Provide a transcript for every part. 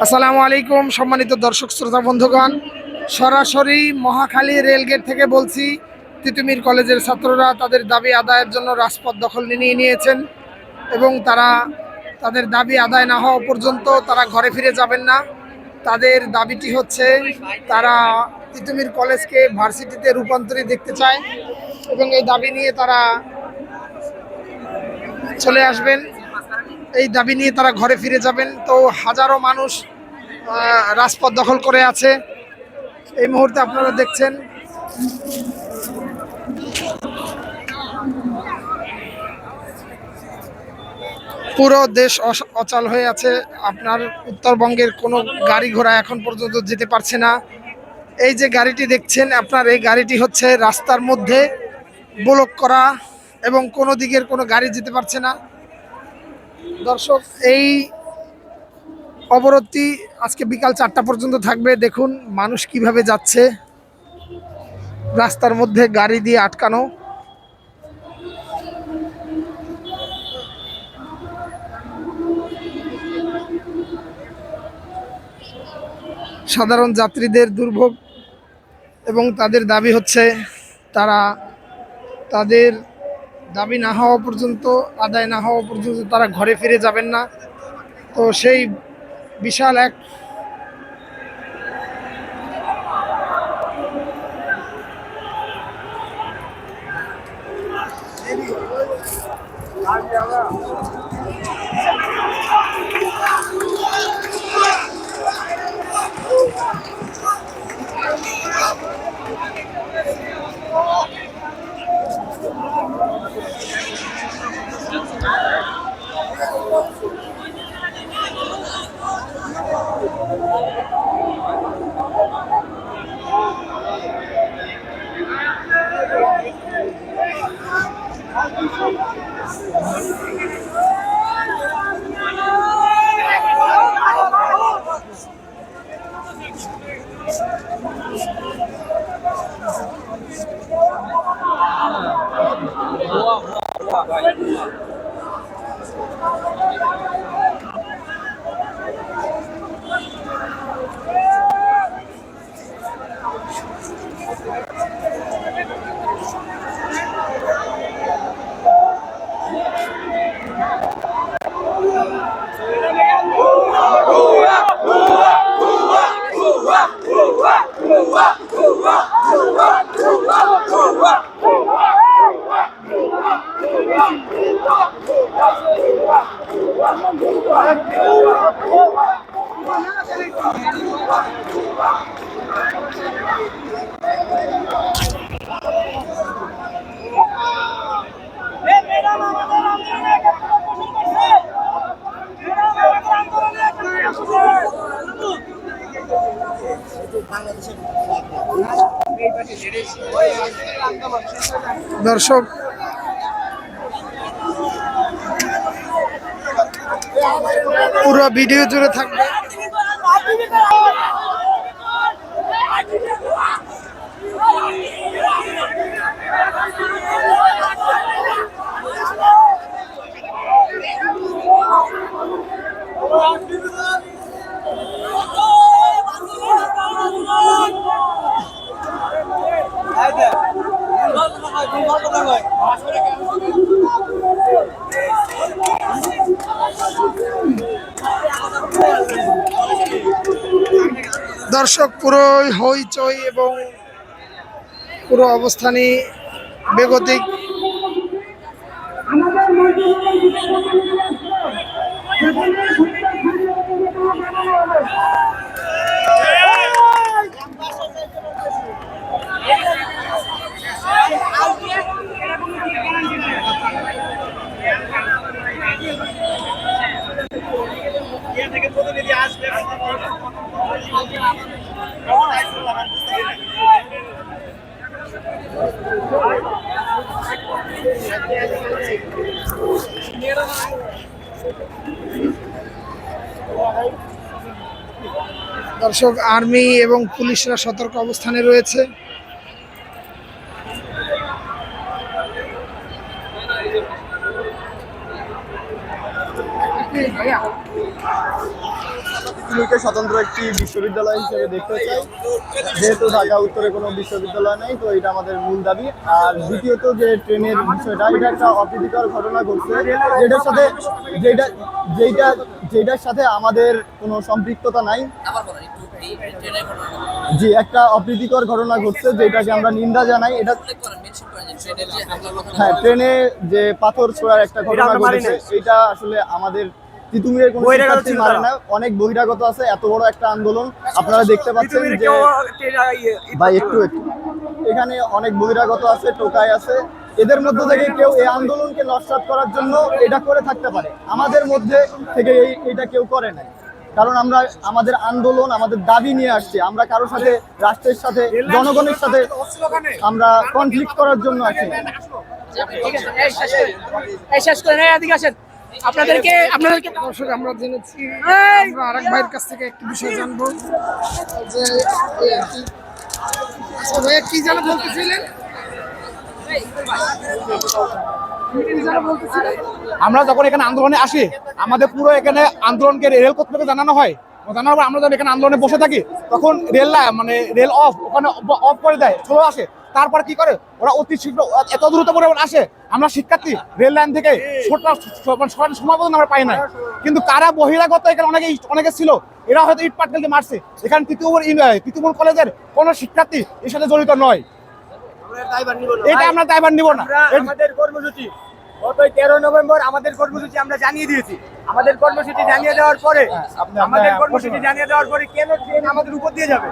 আসসালামু আলাইকুম, সম্মানিত দর্শক, শ্রোতা, বন্ধুগণ। সরাসরি মহাখালী রেলগেট থেকে বলছি, তিতুমির কলেজের ছাত্ররা তাদের দাবি আদায়ের জন্য রাজপথ দখল নিয়ে নিয়েছেন এবং তারা তাদের দাবি আদায় না হওয়া পর্যন্ত তারা ঘরে ফিরে যাবেন না। তাদের দাবিটি হচ্ছে, তারা তিতুমির কলেজকে ভার্সিটিতে রূপান্তরিত দেখতে চায় এবং এই দাবি নিয়ে তারা চলে আসবেন। এই দাবি নিয়ে তারা ঘরে ফিরে যাবেন। তো হাজারো মানুষ রাজপথ দখল করে আছে। এই মুহূর্তে আপনারা দেখছেন। পুরো দেশ অচল হয়ে আছে। আপনার উত্তরবঙ্গের কোনো গাড়ি ঘোড়া এখন পর্যন্ত যেতে পারছে না। এই যে গাড়িটি দেখছেন, আপনার এই গাড়িটি হচ্ছে রাস্তার মধ্যে ব্লক করা এবং কোনো দিকের কোনো গাড়ি যেতে পারছে না। দর্শক, এই অবরোধটি আজকে বিকাল চারটা পর্যন্ত থাকবে। দেখুন মানুষ কীভাবে যাচ্ছে। রাস্তার মধ্যে গাড়ি দিয়ে আটকানো। সাধারণ যাত্রীদের দুর্ভোগ এবং তাদের দাবি হচ্ছে তারা তাদের দাবি না হওয়া পর্যন্ত, আদায় না হওয়া পর্যন্ত তারা ঘরে ফিরে যাবেন না। তো সেই বিশাল এক করছে দর্শক। পুরো ভিডিও জুড়ে থাকবে। দর্শক পুরো হইচই এবং পুরো অবস্থানই বেগতিক। আমাদের মন্ত্রিসভার বিধায়ক দর্শক আর্মি এবং পুলিশরা সতর্ক অবস্থানে রয়েছে। তিতুমিরকে স্বতন্ত্র একটি বিশ্ববিদ্যালয় হিসেবে দেখতে চাই। যেহেতু ঢাকা উত্তরে কোনো বিশ্ববিদ্যালয় নেই তো এটা আমাদের মূল দাবি। আর দ্বিতীয়ত যে ট্রেনের বিষয়টা এটা একটা অপ্রীতিকর ঘটনা ঘটছে। যেটার সাথে যেটা যেটা যেটার সাথে আমাদের কোনো সম্পৃক্ততা নাই। বলেন একটু অপ্রীতিকর ঘটনা ঘটছে যেটাকে আমরা নিন্দা জানাই। এটা হ্যাঁ ট্রেনে যে পাথর ছোড়ার একটা ঘটনা ঘটেছে এটা আসলে আমাদের তিতুমিরের কোনো শিক্ষার্থী মারে না। অনেক বহিরাগত আছে এত বড় একটা আন্দোলন। আপনারা দেখতে পাচ্ছেন যে ভাই একটু একটু। এখানে অনেক বহিরাগত আছে টোকাই আছে। এদের মধ্যে থেকে কেউ এই আন্দোলনকে নস্বাত করার জন্য এটা করে থাকতে পারে। আমাদের মধ্যে থেকে এই এটা কেউ করে নাই। কারণ আমরা আমাদের আন্দোলন আমাদের দাবি নিয়ে আসছি। আমরা কারোর সাথে রাষ্ট্রের সাথে জনগণের সাথে আমরা কনফ্লিক্ট করার জন্য আসি না। ঠিক আছে এই শেষ করেন এই শেষ করেন এই এদিকে আসেন। আপনাদেরকে আপনাদেরকে দর্শক আমরা জেনেছি আমরা আরেক ভাইয়ের কাছ থেকে একটি বিষয় জানব। যে আচ্ছা ভাইয়া কি যেন বলতেছিলেন? কি যেন বলতেছিলেন? আমরা যখন এখানে আন্দোলনে আসি আমাদের পুরো এখানে আন্দোলনকে রেল কর্তৃপক্ষ জানানো হয়। জানানোর পর আমরা যখন এখানে আন্দোলনে বসে থাকি তখন রেল মানে রেল অফ ওখানে অফ করে দেয় স্লো আসে। তারপরে কি করে? ওরা অতি শীঘ্র এত দ্রুত পরিমাণ আসে। আমরা শিক্ষার্থী রেল লাইন থেকে ছোটটা সরানোর আমরা পাই না কিন্তু কারা বহিরাগত এখানে অনেকে অনেকে ছিল এরা হয়তো ইট পাটকেলকে মারছে। এখানে তৃতীয়পুর তৃতীয়পুর কলেজের কোনো শিক্ষার্থী এর সাথে জড়িত নয়। এটা আমরা দায়ভার নিব না। আমাদের কর্মসূচি গত তেরো নভেম্বর আমাদের কর্মসূচি আমরা জানিয়ে দিয়েছি। আমাদের কর্মসূচি জানিয়ে দেওয়ার পরে আমাদের আপনি- কর্মসূচি জানিয়ে দেওয়ার পরে কেন ট্রেন আমাদের উপর দিয়ে যাবে?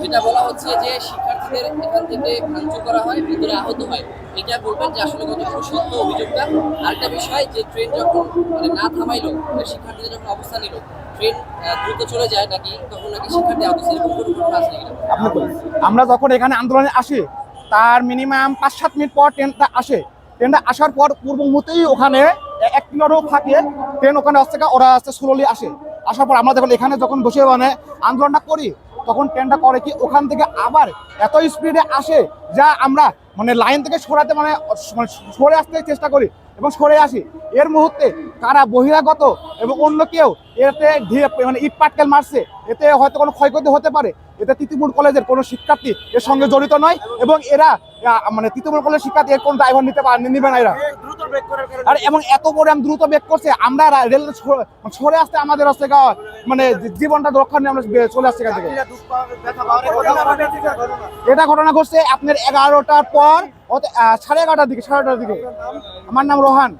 যেটা বলা হচ্ছে যে শিক্ষার্থীদের এখান থেকে ভাঙচুর করা হয় ভিতরে আহত হয়। এটা বলবেন যে আসলে কতটুকু সত্য অভিযোগটা। আরেকটা বিষয় যে ট্রেন যখন মানে না থামাইলো শিক্ষার্থীদের যখন অবস্থান নিল ট্রেন দ্রুত চলে যায় নাকি তখন নাকি শিক্ষার্থী আহত এরকম কোনো ঘটনা বলুন। আমরা যখন এখানে আন্দোলনে আসি তার মিনিমাম পাঁচ সাত মিনিট পর ট্রেনটা আসে। ট্রেনটা আসার পর পূর্ব মুহূর্তেই ওখানে এক কিলোরও থাকে ট্রেন ওখানে আসছে গা, ওরা আসতে স্লোলি আসে। আসার পর আমরা যখন এখানে যখন বসে মানে আন্দোলনটা করি, তখন ট্রেনটা করে কি ওখান থেকে আবার এত স্পিডে আসে যা আমরা মানে লাইন থেকে সরাতে মানে মানে সরে আসতে চেষ্টা করি এবং সরে আসি। এর মুহূর্তে কারা বহিরাগত এবং অন্য কেউ এতে মানে ইট পাটকেল মারছে। এতে হয়তো কোনো ক্ষয়ক্ষতি হতে পারে। এতে তিতুমুর কলেজের কোনো শিক্ষার্থী এর সঙ্গে জড়িত নয় এবং এরা মানে তিতুমুর কলেজের শিক্ষার্থী এর কোনো ড্রাইভার নিতে পারে নিবে না এরা। আর এবং এত বড় আমি দ্রুত বেগ করছে, আমরা রেল ছ- সরে আসতে আমাদের হচ্ছে মানে জীবনটা রক্ষা নিয়ে আমরা চলে আসছি থেকে। এটা ঘটনা ঘটছে আপনার এগারোটার পর সাড়ে এগারোটার দিকে, সাড়ে এগারোটার দিকে। আমার নাম রোহান।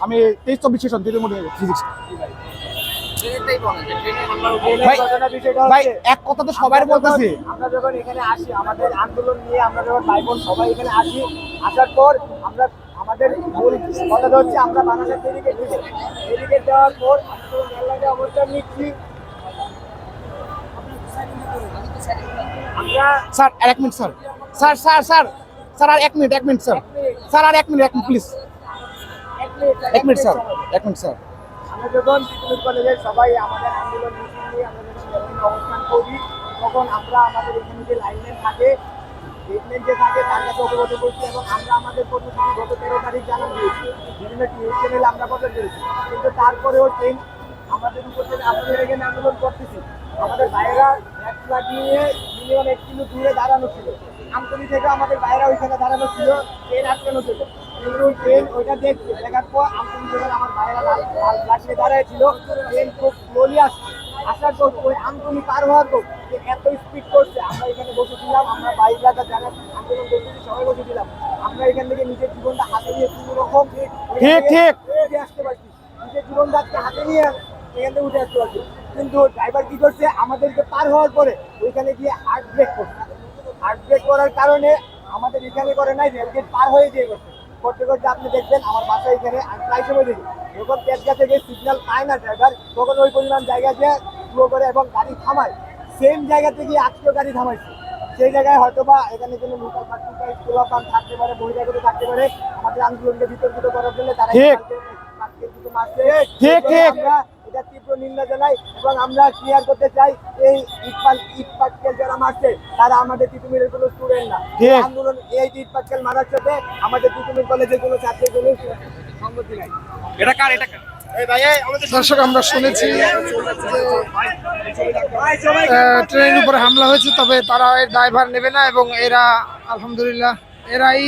আমি তেইশ চব্বিশ সেশন তিতুমুর ফিজিক্স ভাই ভাই এক কথা তো সবাই বলতেছি। আমরা যখন এখানে আসি আমাদের আন্দোলন নিয়ে আমরা যখন ভাই বোন সবাই এখানে আসি আসার পর আমরা আমাদের মূল কথাটা হচ্ছে আমরা বাংলাদেশ ব্যারিকেড দিব ব্যারিকেড দেওয়ার পর আমরা অবস্থান নিচ্ছি। আমরা স্যার আর এক minute sir. Sir sir sir sir আর এক মিনিট এক মিনিট স্যার। স্যার আর এক মিনিট এক মিনিট প্লিজ। এক মিনিট স্যার। এক মিনিট স্যার। আমরা যখন পিকনিক কলেজের সবাই আমাদের আন্দোলন নিয়ে আমরা সেখানে অবস্থান করি, তখন আমরা আমাদের এখানে যে লাইনম্যান থাকে, লাইনম্যান যে থাকে, তার কাছে অবগত করছি এবং আমরা আমাদের কর্মসূচি গত তেরো তারিখ জানান দিয়েছি। বিভিন্ন টিভি চ্যানেলে আমরা প্রচার করেছি। কিন্তু তারপরেও ট্রেন আমাদের উপর থেকে আমাদের এখানে আন্দোলন করতেছি। আমাদের বাইরা এক লাগিয়ে মিনিমাম এক কিলো দূরে দাঁড়ানো ছিল। আমতলি থেকে আমাদের বাইরা ওইখানে দাঁড়ানো ছিল ট্রেন আটকানো ছিল। কিন্তু ট্রেন ওইটা দেখছে। দেখার পর আমতলি থেকে আমার বাইরা লাল লাঠিয়ে দাঁড়ায় ছিল। ট্রেন খুব স্লোলি আসছে। আসার পর ওই আমতলি পার হওয়ার পর যে এত স্পিড করছে আমরা এখানে বসেছিলাম আমরা বাইকটা যারা আন্দোলন করতেছি সবাই বসেছিলাম। আমরা এখান থেকে নিজের জীবনটা হাতে নিয়ে কোনো রকম ঠিক, ঠিক। আসতে পারছি। নিজের জীবনটা আজকে হাতে নিয়ে এখান থেকে উঠে আসতে পারছি। কিন্তু ড্রাইভার কি করছে আমাদেরকে পার হওয়ার পরে ওইখানে গিয়ে হার্ট ব্রেক করছে। হার্ট ব্রেক করার কারণে আমাদের এখানে করে নাই রেলগেট পার হয়ে যেয়ে করছে করতে করতে আপনি দেখবেন আমার বাসা এখানে আমি প্রায় সময় দেখি যখন তেজগা থেকে সিগন্যাল পায় না ড্রাইভার তখন ওই পরিমাণ জায়গা দিয়ে স্লো করে এবং গাড়ি থামায়। সেম জায়গা থেকে আজকেও গাড়ি থামাইছে। সেই জায়গায় হয়তো বা এখানে কোনো লোকাল পার্টিকা স্কুল পাম্প থাকতে পারে বহিরাগত থাকতে পারে। আমাদের আন্দোলনকে বিতর্কিত করার জন্য তারা ঠিক। ঠিক, এটা তীব্র নিন্দা জানাই এবং আমরা ক্লিয়ার করতে চাই এই ইটপাল ইটপাটকেল যারা মারছে তারা আমাদের তিতুমিরের কোনো স্টুডেন্ট না। আন্দোলন এই ইটপাটকেল মারার সাথে আমাদের তিতুমির কলেজের কোনো ছাত্রের কোনো এটা কার এটা কার? দর্শক আমরা শুনেছি ট্রেনের উপরে হামলা হয়েছে তবে তারা এর ড্রাইভার নেবে না এবং এরা আলহামদুলিল্লাহ এরাই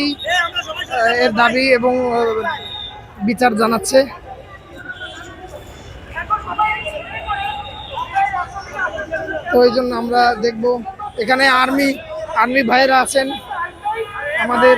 এর দাবি এবং বিচার জানাচ্ছে। তো এই জন্য আমরা দেখব। এখানে আর্মি আর্মি ভাইয়েরা আছেন। আমাদের